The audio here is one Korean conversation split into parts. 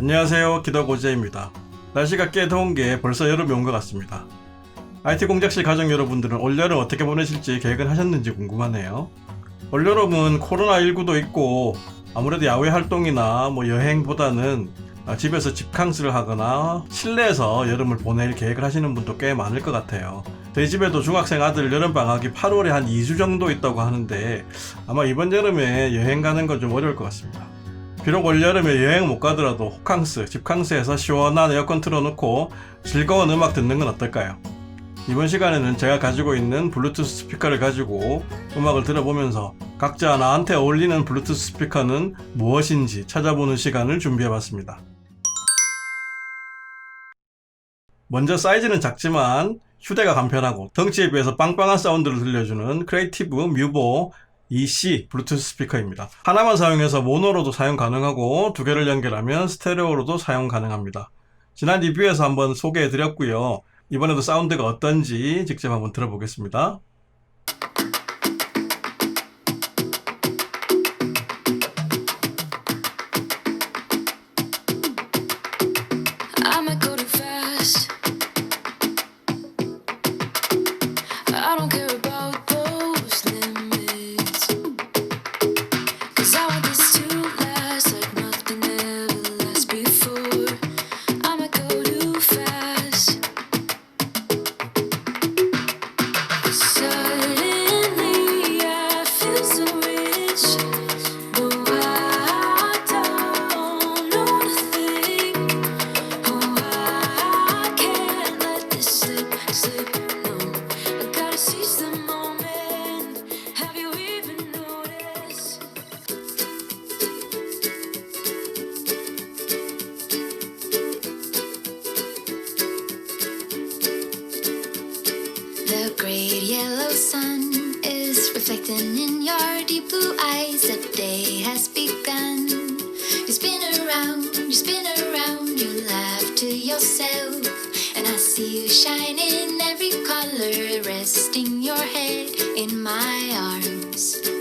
안녕하세요. 기더고재입니다. 날씨가 꽤 더운 게 벌써 여름이 온 것 같습니다. IT 공작실 가족 여러분들은 올여름 어떻게 보내실지 계획은 하셨는지 궁금하네요. 올여름은 코로나19도 있고 아무래도 야외 활동이나 뭐 여행보다는 아, 집에서 집캉스를 하거나 실내에서 여름을 보낼 계획을 하시는 분도 꽤 많을 것 같아요. 저희 집에도 중학생 아들 여름방학이 8월에 한 2주 정도 있다고 하는데 아마 이번 여름에 여행 가는 건 좀 어려울 것 같습니다 비록 올여름에 여행 못 가더라도 호캉스, 집캉스에서 시원한 에어컨 틀어놓고 즐거운 음악 듣는 건 어떨까요? 이번 시간에는 제가 가지고 있는 블루투스 스피커를 가지고 음악을 들어보면서 각자 나한테 어울리는 블루투스 스피커는 무엇인지 찾아보는 시간을 준비해봤습니다. 먼저 사이즈는 작지만 휴대가 간편하고 덩치에 비해서 빵빵한 사운드를 들려주는 크리에이티브 뮤보 EC 블루투스 스피커입니다. 하나만 사용해서 모노로도 사용 가능하고 두 개를 연결하면 스테레오로도 사용 가능합니다. 지난 리뷰에서 한번 소개해 드렸고요. 이번에도 사운드가 어떤지 직접 한번 들어보겠습니다. The great yellow sun is reflecting in your deep blue eyes. The day has begun. You spin around, you spin around, you laugh to yourself. And I see you shine in every color, resting your head in my arms.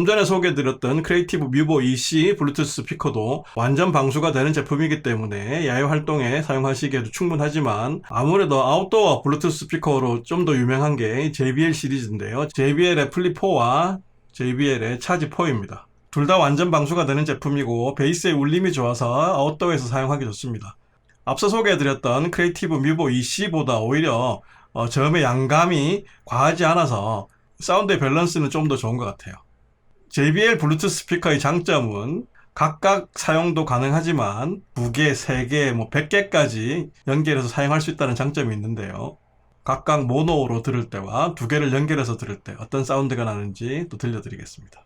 좀 전에 소개해드렸던 크리에이티브 뮤보 EC 블루투스 스피커도 완전 방수가 되는 제품이기 때문에 야외 활동에 사용하시기에도 충분하지만 아무래도 아웃도어 블루투스 스피커로 좀 더 유명한 게 JBL 시리즈인데요. JBL의 플립4와 JBL의 차지4입니다. 둘 다 완전 방수가 되는 제품이고 베이스의 울림이 좋아서 아웃도어에서 사용하기 좋습니다. 앞서 소개해드렸던 크리에이티브 뮤보 EC보다 오히려 어, 저음의 양감이 과하지 않아서 사운드의 밸런스는 좀 더 좋은 것 같아요. JBL 블루투스 스피커의 장점은 각각 사용도 가능하지만 2개, 3개, 뭐 100개까지 연결해서 사용할 수 있다는 장점이 있는데요. 각각 모노로 들을 때와 두 개를 연결해서 들을 때 어떤 사운드가 나는지 또 들려드리겠습니다.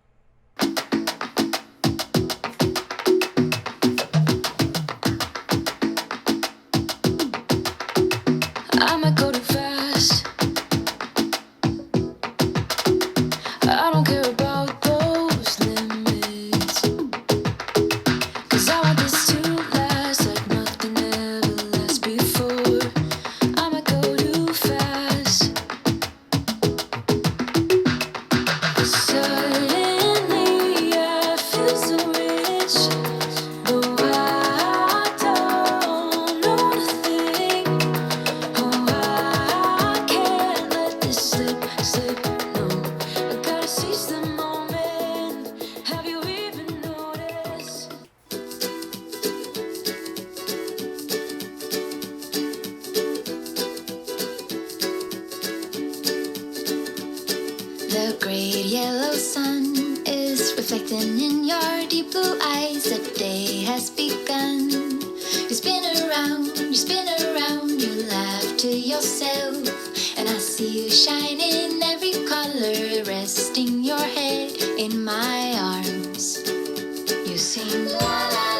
The great yellow sun is reflecting in your deep blue eyes. The day has begun. You spin around, you spin around, you laugh to yourself. And I see you shine in every color, resting your head in my arms. You sing la la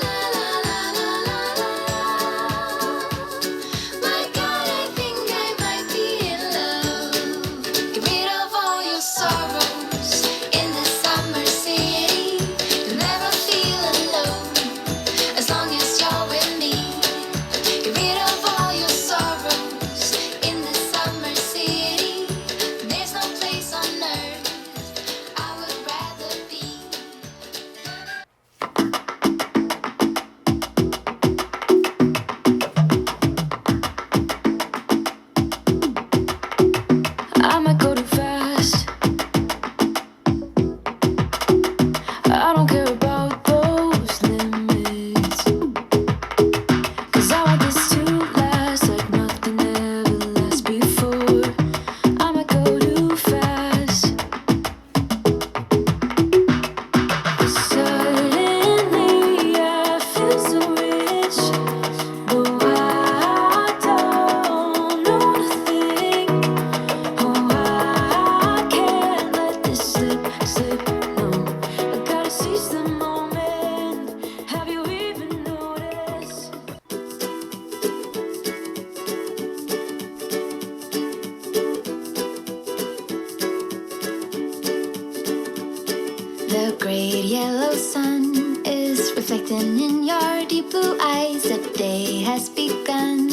blue eyes. The day has begun.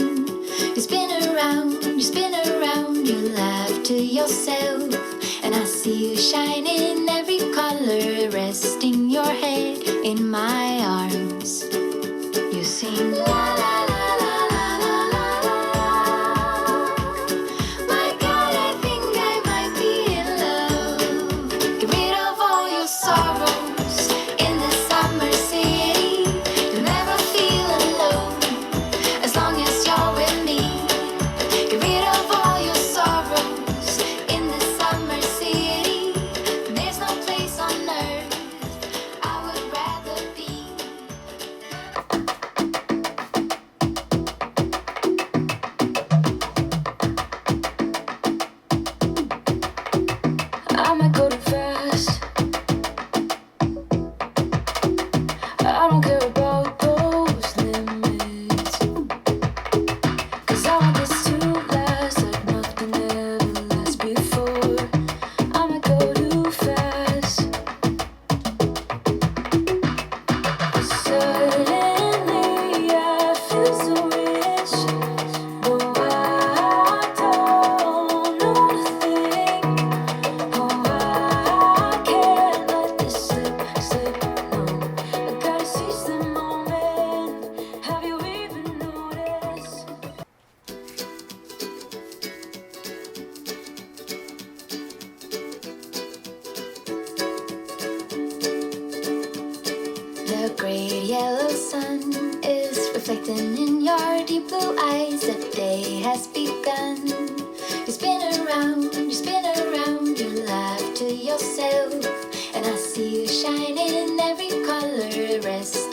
You spin around, you spin around, you laugh to yourself. And I see you shine in every color, resting your head in my arms. You sing in every color, resting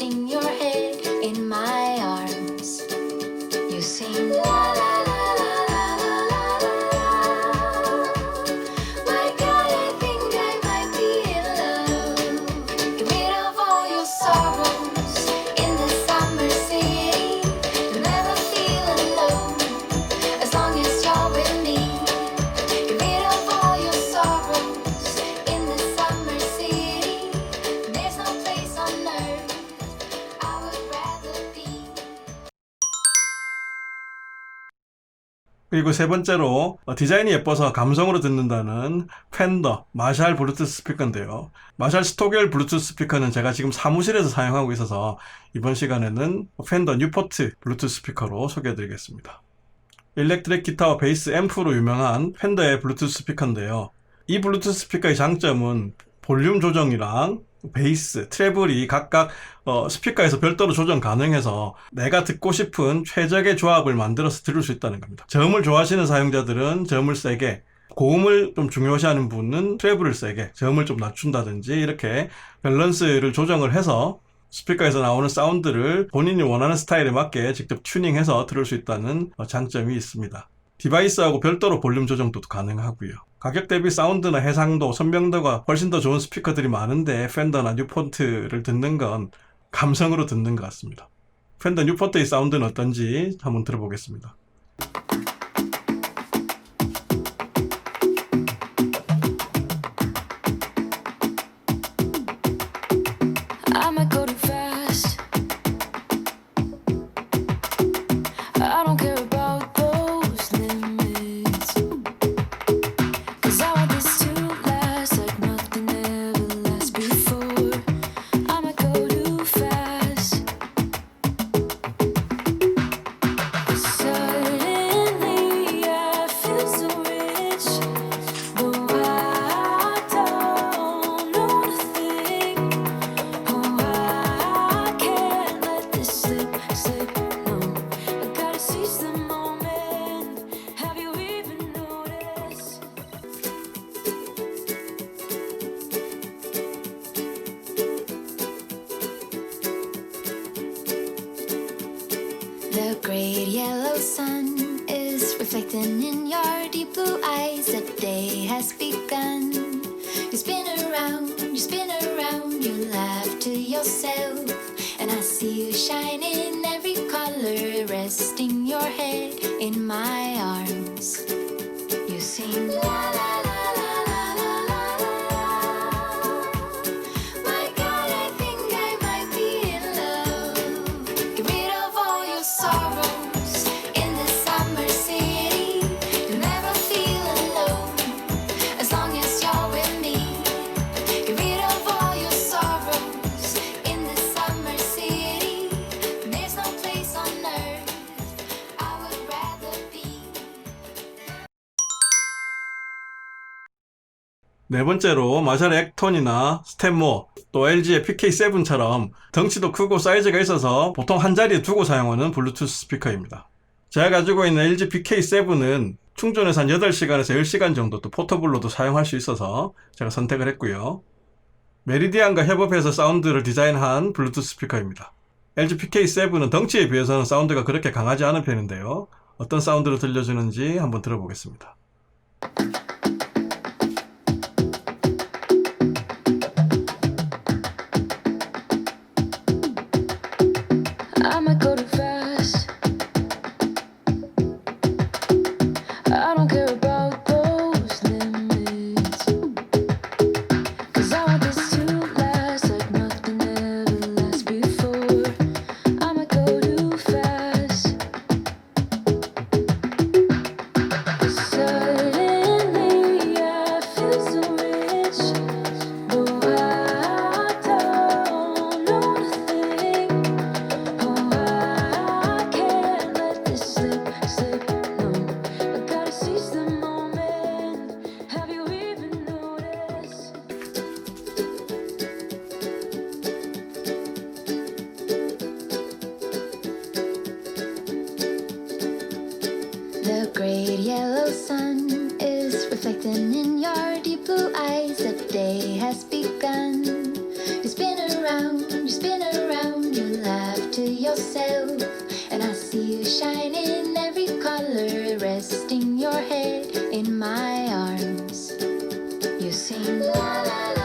그리고 세 번째로 어, 디자인이 예뻐서 감성으로 듣는다는 팬더 마샬 블루투스 스피커인데요. 마샬 스토겔 블루투스 스피커는 제가 지금 사무실에서 사용하고 있어서 이번 시간에는 팬더 뉴포트 블루투스 스피커로 소개해드리겠습니다. 일렉트릭 기타와 베이스 앰프로 유명한 팬더의 블루투스 스피커인데요. 이 블루투스 스피커의 장점은 볼륨 조정이랑 베이스, 트래블이 각각 어, 스피커에서 별도로 조정 가능해서 내가 듣고 싶은 최적의 조합을 만들어서 들을 수 있다는 겁니다. 저음을 좋아하시는 사용자들은 저음을 세게, 고음을 좀 중요시하는 분은 트래블을 세게, 저음을 좀 낮춘다든지 이렇게 밸런스를 조정을 해서 스피커에서 나오는 사운드를 본인이 원하는 스타일에 맞게 직접 튜닝해서 들을 수 있다는 어, 장점이 있습니다. 디바이스하고 별도로 볼륨 조정도 가능하고요. 가격 대비 사운드나 해상도, 선명도가 훨씬 더 좋은 스피커들이 많은데 팬더나 뉴포트를 듣는 건 감성으로 듣는 것 같습니다. 팬더 뉴포트의 사운드는 어떤지 한번 들어보겠습니다. Shine in every color, resting your head in my arms. You sing la la 네 번째로 마샬의 액톤이나 스탠모 또 LG의 PK7처럼 덩치도 크고 사이즈가 있어서 보통 한 자리에 두고 사용하는 블루투스 스피커입니다. 제가 가지고 있는 LG PK7은 충전해서 한 8시간에서 10시간 정도 또 포터블로도 사용할 수 있어서 제가 선택을 했고요. 메리디안과 협업해서 사운드를 디자인한 블루투스 스피커입니다. LG PK7은 덩치에 비해서는 사운드가 그렇게 강하지 않은 편인데요. 어떤 사운드를 들려주는지 한번 들어보겠습니다. Reflecting in your deep blue eyes. The day has begun. You spin around, you spin around, you laugh to yourself. And I see you shine in every color, resting your head in my arms. You sing la la la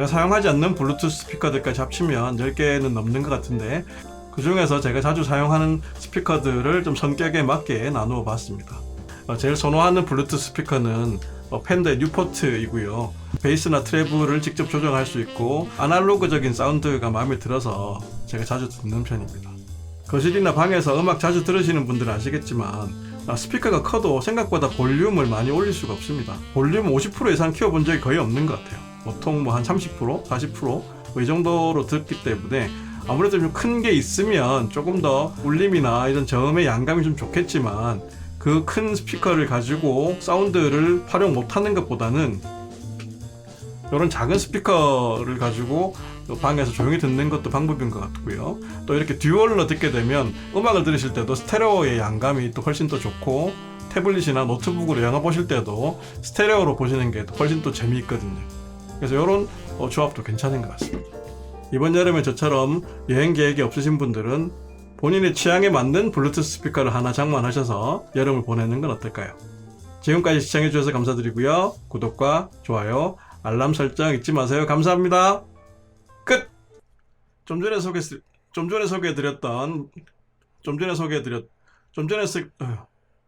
제가 사용하지 않는 블루투스 스피커들까지 합치면 10개는 넘는 것 같은데 그 중에서 제가 자주 사용하는 스피커들을 좀 성격에 맞게 나누어 봤습니다. 어, 제일 선호하는 블루투스 스피커는 어, 팬더의 뉴포트이고요. 베이스나 트래블을 직접 조정할 수 있고 아날로그적인 사운드가 마음에 들어서 제가 자주 듣는 편입니다. 거실이나 방에서 음악 자주 들으시는 분들은 아시겠지만 아, 스피커가 커도 생각보다 볼륨을 많이 올릴 수가 없습니다. 볼륨 50% 이상 키워본 적이 거의 없는 것 같아요. 보통 뭐 한 30%, 40%이 정도로 듣기 때문에 아무래도 좀 큰 게 있으면 조금 더 울림이나 이런 저음의 양감이 좀 좋겠지만 그 큰 스피커를 가지고 사운드를 활용 못하는 것보다는 이런 작은 스피커를 가지고 또 방에서 조용히 듣는 것도 방법인 것 같고요. 또 이렇게 듀얼로 듣게 되면 음악을 들으실 때도 스테레오의 양감이 또 훨씬 더 좋고 태블릿이나 노트북으로 영화 보실 때도 스테레오로 보시는 게 훨씬 또 재미있거든요. 그래서 이런 어, 조합도 괜찮은 것 같습니다. 이번 여름에 저처럼 여행 계획이 없으신 분들은 본인의 취향에 맞는 블루투스 스피커를 하나 장만하셔서 여름을 보내는 건 어떨까요? 지금까지 시청해주셔서 감사드리고요. 구독과 좋아요, 알람 설정 잊지 마세요. 감사합니다. 끝! 좀 전에 소개, 좀 전에 소개해드렸던, 좀 전에 소개해드렸, 좀 전에 쓰.